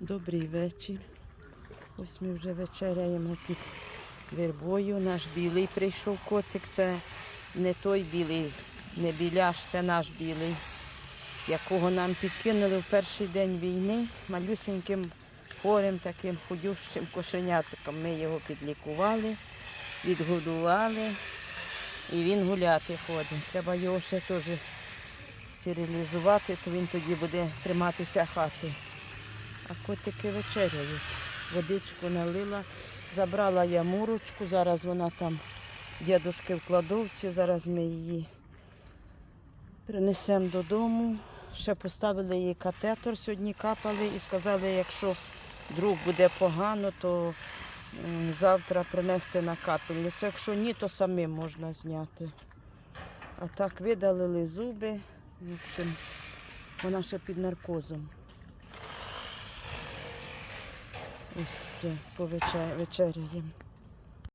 Добрий вечір. Ось ми вже вечеряємо під вербою. Наш білий прийшов котик. Це не той білий, не біляш, це наш білий, якого нам підкинули в перший день війни малюсеньким хворим таким худющим кошенятком. Ми його підлікували, відгодували і він гуляти ходить. Треба його ще теж стерилізувати, то він тоді буде триматися хати. А котики вечеряють. Водичку налила, забрала я мурочку, зараз вона там дідушки в кладовці, зараз ми її принесемо додому. Ще поставили їй катетор, сьогодні капали і сказали, якщо вдруг буде погано, то завтра принести на капельницю. Якщо ні, то самим можна зняти. А так видалили зуби. В общем, вона ще під наркозом. Ось це повечеряємо.